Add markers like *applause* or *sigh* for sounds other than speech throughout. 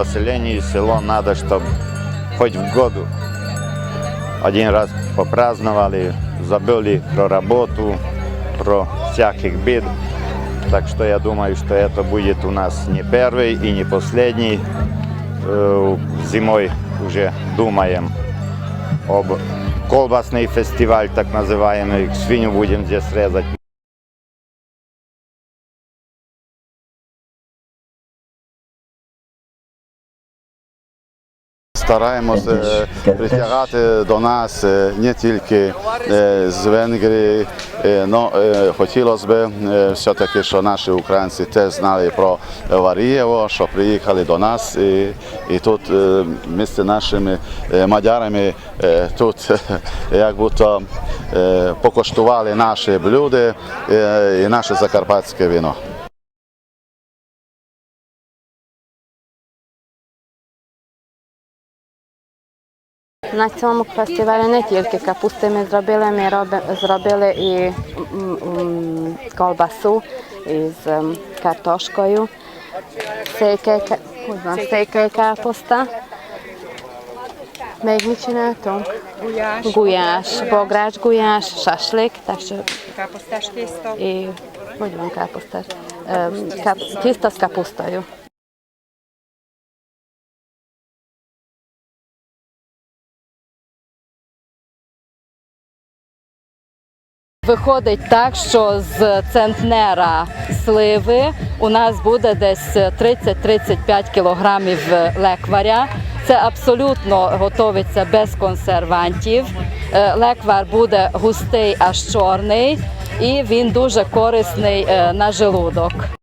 населению село надо, чтобы хоть в году один раз попраздновали, забыли про работу, про всяких бед. Так что я думаю, что это будет у нас не первый и не последний. Э, Зимой уже думаем об колбасный фестиваль, так называемый. Свинью будем здесь резать. Стараємося е, притягати до нас е, не тільки е, з Венгрії, але хотілося б все-таки, що наші українці теж знали про Варієво, що приїхали до нас. І, і тут е, між нашими мадярами тут *laughs* як будто покуштували наші блюда е, і наше закарпатське вино. На цьому фестивалі не тільки капусти ми зробили, ми роби- зробили і м, м, колбасу із ем, картошкою, стейки, ка- hogy van, стейки капуста. Még mit csináltunk? Gulyás, Gulyás, bogrács gulyás, saslik, так що káposztás tészta, і hogy van káposztás? Ем, Кап, тісто з Виходить так, що з центнера сливи у нас буде десь 30-35 кілограмів лекваря. Це абсолютно готовиться без консервантів. Е, Леквар буде густий аж чорний, і він дуже корисний е, на желудок.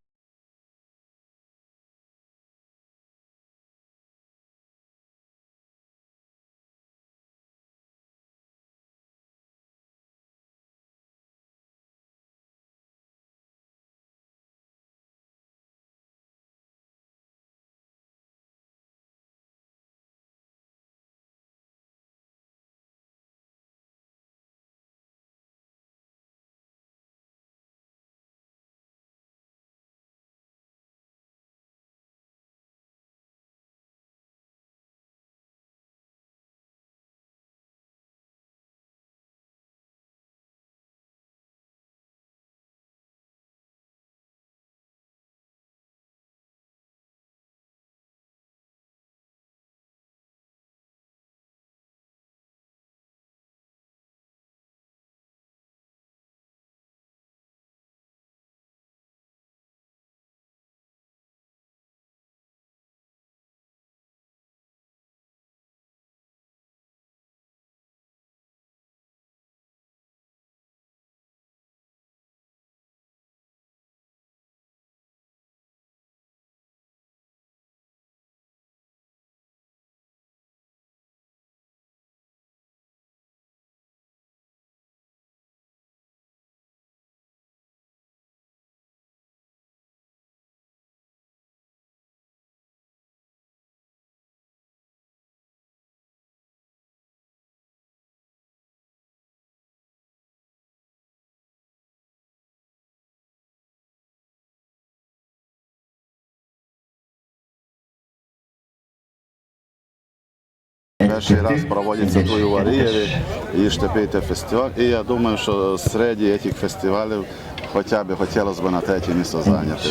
Перший раз проводиться тут у Варієві і Штепійте фестиваль. І я думаю, що серед цих фестивалів хоча б хотілося б на третє місце зайняти.